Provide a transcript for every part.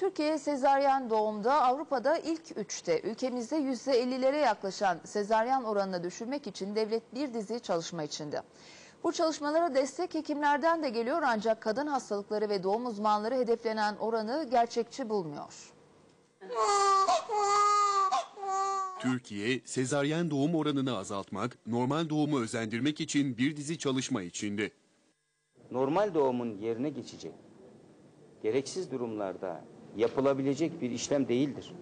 Türkiye sezaryen doğumda Avrupa'da ilk üçte. Ülkemizde %50'lere yaklaşan sezaryen oranını düşürmek için devlet bir dizi çalışma içinde. Bu çalışmalara destek hekimlerden de geliyor ancak kadın hastalıkları ve doğum uzmanları hedeflenen oranı gerçekçi bulmuyor. Türkiye, sezaryen doğum oranını azaltmak, normal doğumu özendirmek için bir dizi çalışma içinde. normal doğumun yerine geçecek gereksiz durumlarda yapılabilecek bir işlem değildir.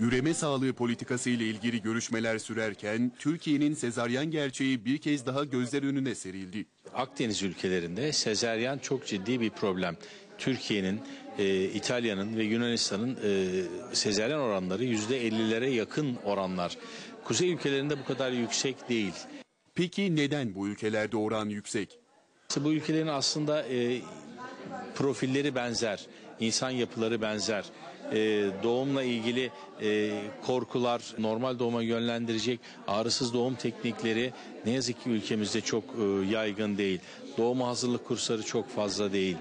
Üreme sağlığı politikası ile ilgili görüşmeler sürerken Türkiye'nin sezaryen gerçeği bir kez daha gözler önüne serildi. Akdeniz ülkelerinde sezeryan çok ciddi bir problem. Türkiye'nin, e, İtalya'nın ve Yunanistan'ın e, sezeryan oranları yüzde 50'lere yakın oranlar. Kuzey ülkelerinde bu kadar yüksek değil. Peki neden bu ülkelerde oran yüksek? Bu ülkelerin aslında e, profilleri benzer, insan yapıları benzer. E, doğumla ilgili e, korkular, normal doğuma yönlendirecek ağrısız doğum teknikleri ne yazık ki ülkemizde çok e, yaygın değil. Doğuma hazırlık kursları çok fazla değil.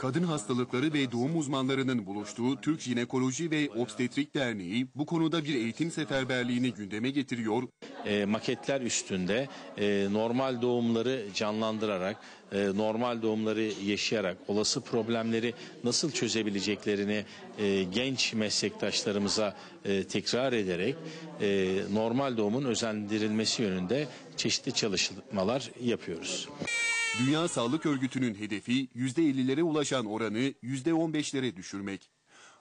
Kadın hastalıkları ve doğum uzmanlarının buluştuğu Türk Jinekoloji ve Obstetrik Derneği bu konuda bir eğitim seferberliğini gündeme getiriyor. e, maketler üstünde e, normal doğumları canlandırarak, e, normal doğumları yaşayarak olası problemleri nasıl çözebileceklerini e, genç meslektaşlarımıza e, tekrar ederek e, normal doğumun özendirilmesi yönünde çeşitli çalışmalar yapıyoruz. Dünya Sağlık Örgütü'nün hedefi %50'lere ulaşan oranı %15'lere düşürmek.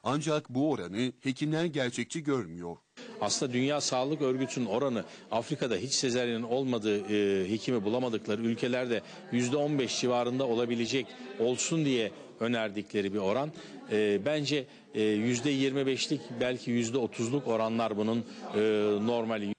Ancak bu oranı hekimler gerçekçi görmüyor. Aslında Dünya Sağlık Örgütü'nün oranı Afrika'da hiç sezaryenin olmadığı e, hekimi bulamadıkları ülkelerde yüzde 15 civarında olabilecek olsun diye önerdikleri bir oran. E, bence e, yüzde 25'lik belki yüzde 30'luk oranlar bunun e, normali.